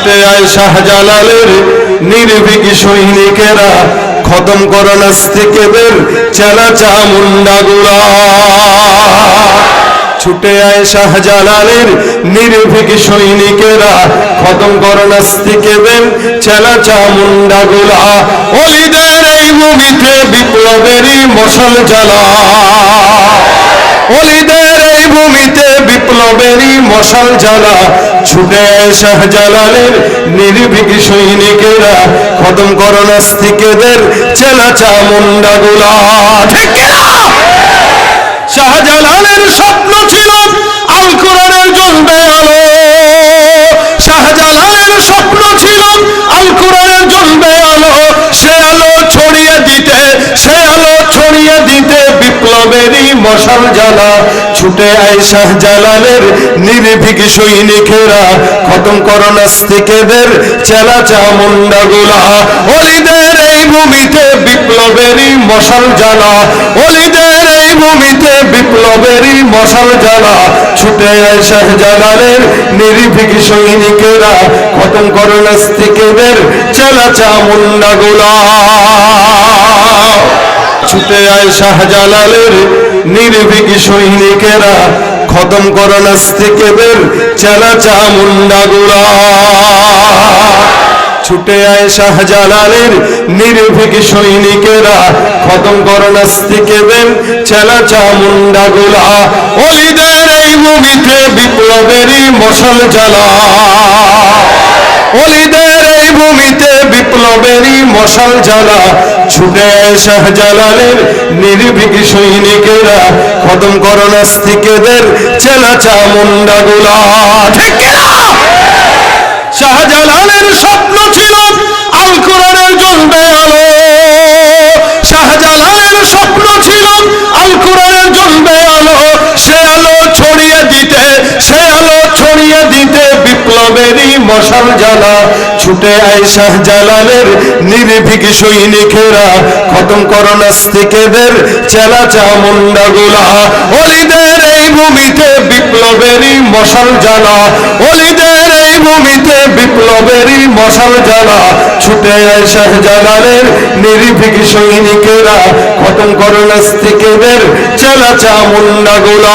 ছুটে আয় শাহজালালের নির্ভীক সৈনিকেরা, খতম করো নাস্তিকেদের চেলা চামুন্ডাগুলা ছুটে আয় শাহজালালের নির্ভীক সৈনিকেরা, খতম করো নাস্তিকেদের চেলা চামুন্ডাগুলা অলিদের এই ভূমিতে বিপ্লবেরই মশাল জ্বালা। অলিদের এই ভূমিতে বিপ্লবেরই মশাল জ্বালা। ছুটে শাহজালালের নির্ভীক সৈনিকেরা খতম করো নাস্তিকেদের চেলা চামুন্ডাগুলা ঠিক কিনা? শাহজালালের স্বপ্ন মশাল জ্বালা, ছুটে আয় শাহজালালের নির্ভীক সৈনিকেরা খতম করো নাস্তিকেদের চেলা চামুন্ডাগুলা অলিদের এই ভূমিতে বিপ্লবেরই মশাল জ্বালা। অলিদের এই ভূমিতে বিপ্লবেরই মশাল জ্বালা। ছুটে আয় শাহজালালের নির্ভীক সৈনিকেরা খতম করো নাস্তিকেদের চেলা চামুন্ডাগুলা ছুটে আয় শাহজালালের নির্ভীক সৈনিকেরা খতম করো নাস্তিকেদের চেলা চামুন্ডাগুলা ছুটে আয় শাহজালালের নির্ভীক সৈনিকেরা খতম অলিদের এই বিপ্লবেরই মশাল জ্বালা। অলিদের বিপ্লবেরই মশাল জ্বালা, ছুটে শাহজালালের নির্ভীক সৈনিকেরা, খতম করো নাস্তিকেদের চেলা চামুন্ডাগুলা ঠিক শাহজালালের স্বপ্ন ছিল আল কোরআনের আলো। শাহজালালের স্বপ্ন ছিল মশাল জ্বালা, ছুটে আয় শাহজালালের নির্ভীক সৈনিকেরা। খতম করো নাস্তিকেদের, চেলা চামুন্ডাগুলা অলিদের এই ভূমিতে বিপ্লবেরই মশাল জ্বালা। অলিদের এই ভূমিতে বিপ্লবেরই মশাল জ্বালা। ছুটে আয় শাহজালালের নির্ভীক সৈনিকেরা। খতম করো চেলা চামুন্ডাগুলা